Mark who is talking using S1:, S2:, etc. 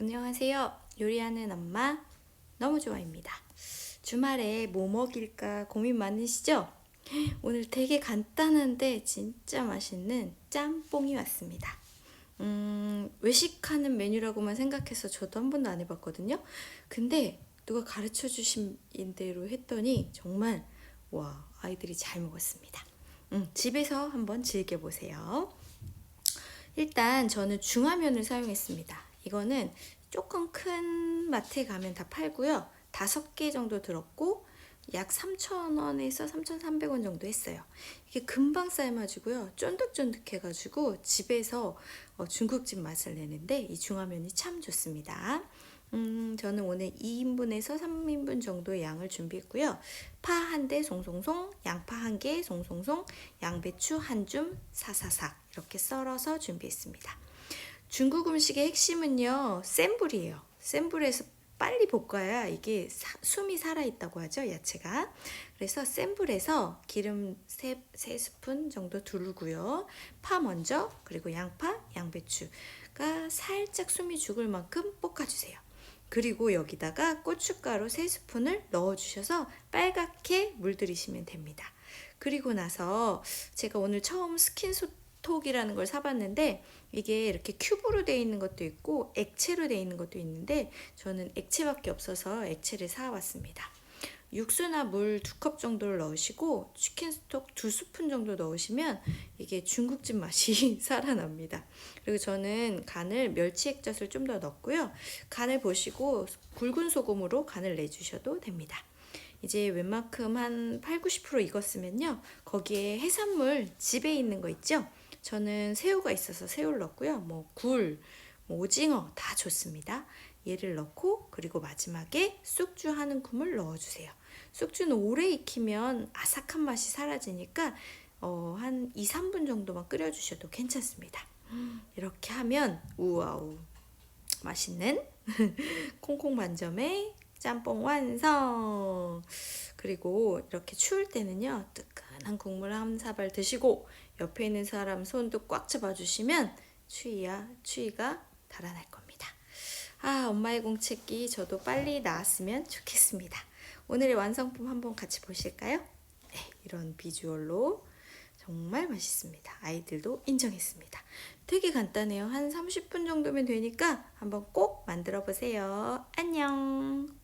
S1: 안녕하세요. 요리하는 엄마 너무 좋아입니다. 주말에 뭐 먹일까 고민 많으시죠? 오늘 되게 간단한데 진짜 맛있는 짬뽕이 왔습니다. 음, 외식하는 메뉴라고만 생각해서 저도 한 번도 안 해봤거든요. 근데 누가 가르쳐 주신 대로 했더니 정말 와 아이들이 잘 먹었습니다. 음, 집에서 한번 즐겨보세요. 일단 저는 중화면을 사용했습니다. 이거는 조금 큰 마트에 가면 다 팔고요. 다섯 개 정도 들었고 약 3,000원에서 3,300원 정도 했어요. 이게 금방 삶아지고요. 쫀득쫀득해가지고 집에서 어, 중국집 맛을 내는데 이 중화면이 참 좋습니다. 음, 저는 오늘 2인분에서 3인분 정도의 양을 준비했고요. 파 한 대 송송송, 양파 한 개 송송송, 양배추 한 줌 사사삭 이렇게 썰어서 준비했습니다. 중국 음식의 핵심은요, 센 불이에요. 센 불에서 빨리 볶아야 이게 사, 숨이 살아있다고 하죠, 야채가. 그래서 센 불에서 기름 3, 3스푼 정도 두르고요. 파 먼저, 그리고 양파, 양배추가 살짝 숨이 죽을 만큼 볶아주세요. 그리고 여기다가 고춧가루 3스푼을 넣어주셔서 빨갛게 물들이시면 됩니다. 그리고 나서 제가 오늘 처음 스킨소 톡이라는 걸 사봤는데 이게 이렇게 큐브로 되어 있는 것도 있고 액체로 되어 있는 것도 있는데 저는 액체밖에 없어서 액체를 사왔습니다. 육수나 물 두 컵 정도를 넣으시고 치킨 스톡 두 스푼 정도 넣으시면 이게 중국집 맛이 살아납니다. 그리고 저는 간을 멸치 액젓을 좀 더 넣고요. 간을 보시고 굵은 소금으로 간을 내주셔도 됩니다. 이제 웬만큼 한 8, 90% 익었으면요. 거기에 해산물 집에 있는 거 있죠? 저는 새우가 있어서 새우를 넣고요. 뭐 굴, 뭐 오징어 다 좋습니다. 얘를 넣고 그리고 마지막에 쑥주 한 움큼을 넣어주세요. 쑥주는 오래 익히면 아삭한 맛이 사라지니까 어, 한 2, 3분 정도만 끓여주셔도 괜찮습니다. 이렇게 하면 우와우 맛있는 콩콩 반점의 짬뽕 완성! 그리고 이렇게 추울 때는요, 한 국물 한 사발 드시고 옆에 있는 사람 손도 꽉 잡아주시면 추위야, 추위가 달아날 겁니다. 아, 엄마의 공책기 저도 빨리 나왔으면 좋겠습니다. 오늘의 완성품 한번 같이 보실까요? 네, 이런 비주얼로 정말 맛있습니다. 아이들도 인정했습니다. 되게 간단해요. 한 30분 정도면 되니까 한번 꼭 만들어 보세요. 안녕!